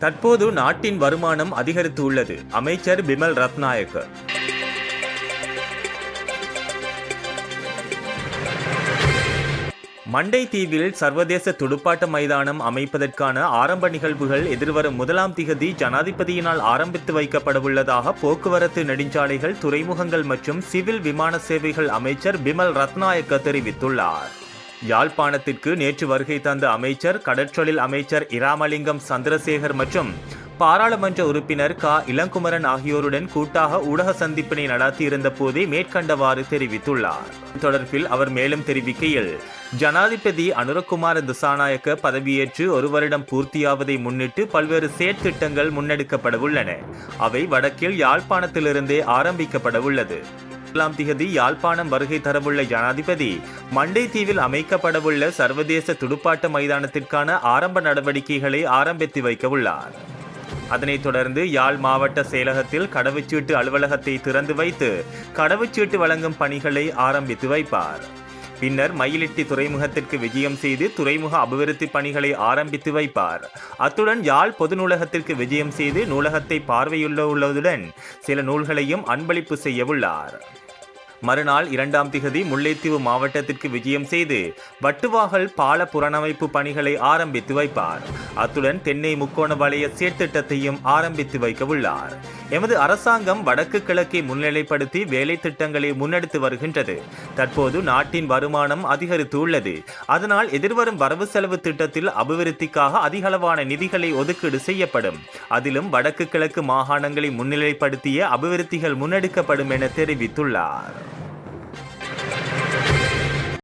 தற்போது நாட்டின் வருமானம் அதிகரித்து உள்ளது அமைச்சர் பிமல் ரத்நாயக் மண்டை தீவில் சர்வதேச துடுப்பாட்ட மைதானம் அமைப்பதற்கான ஆரம்ப நிகழ்வுகள் எதிர்வரும் முதலாம் திகதி ஜனாதிபதியினால் ஆரம்பித்து வைக்கப்படவுள்ளதாக போக்குவரத்து நெடுஞ்சாலைகள் துறைமுகங்கள் மற்றும் சிவில் விமான சேவைகள் அமைச்சர் பிமல் ரத்நாயக்க தெரிவித்துள்ளார். யாழ்ப்பாணத்திற்கு நேற்று வருகை தந்த அமைச்சர் கடற்றொழில் அமைச்சர் இராமலிங்கம் சந்திரசேகர் மற்றும் பாராளுமன்ற உறுப்பினர் க. இளங்குமரன் ஆகியோருடன் கூட்டாக ஊடக சந்திப்பினை நடத்தியிருந்த போதே மேற்கண்டவாறு தெரிவித்துள்ளார். தொடர்பில் அவர் மேலும் தெரிவிக்கையில் ஜனாதிபதி அனுரகுமார திசாநாயக்க பதவியேற்று ஒரு வருடம் பூர்த்தியாவதை முன்னிட்டு பல்வேறு செயற்திட்டங்கள் முன்னெடுக்கப்படவுள்ளன. அவை வடக்கில் யாழ்ப்பாணத்திலிருந்தே ஆரம்பிக்கப்படவுள்ளது. ஏழாம் திகதி யாழ்ப்பாணம் வருகை தரவுள்ள ஜனாதிபதி. மண்டை தீவில் அமைக்கப்படவுள்ள சர்வதேச துடுப்பாட்ட மைதானத்திற்கான ஆரம்ப நடவடிக்கைகளை ஆரம்பித்து வைக்கவுள்ளார் அதனைத் தொடர்ந்து யாழ் மாவட்ட செயலகத்தில் கடவுச்சீட்டு அலுவலகத்தை திறந்து வைத்து கடவுச்சீட்டு வழங்கும் பணிகளை ஆரம்பித்து வைப்பார். பின்னர் மயிலிட்டி துறைமுகத்திற்கு விஜயம் செய்து துறைமுக அபிவிருத்தி பணிகளை ஆரம்பித்து வைப்பார். அத்துடன் யாழ் பொது நூலகத்திற்கு விஜயம் செய்து நூலகத்தை பார்வையுள்ள உள்ளதுடன் சில நூல்களையும் அன்பளிப்பு செய்யவுள்ளார். மறுநாள் இரண்டாம் திகதி முல்லைத்தீவு மாவட்டத்திற்கு விஜயம் செய்து வட்டுவாகல் பால புனரமைப்பு பணிகளை ஆரம்பித்து வைப்பார். அத்துடன் தென்னை முக்கோண வலய சீர்திட்டத்தையும் ஆரம்பித்து வைக்க உள்ளார். எமது அரசாங்கம் வடக்கு கிழக்கை முன்னிலைப்படுத்தி வேலை திட்டங்களை முன்னெடுத்து வருகின்றது. தற்போது நாட்டின் வருமானம் அதிகரித்து உள்ளது. அதனால் எதிர்வரும் வரவு செலவு திட்டத்தில் அபிவிருத்திக்காக அதிகளவான நிதிகளை ஒதுக்கீடு செய்யப்படும். அதிலும் வடக்கு கிழக்கு மாகாணங்களை முன்னிலைப்படுத்திய அபிவிருத்திகள் முன்னெடுக்கப்படும் என தெரிவித்துள்ளார். Thank you.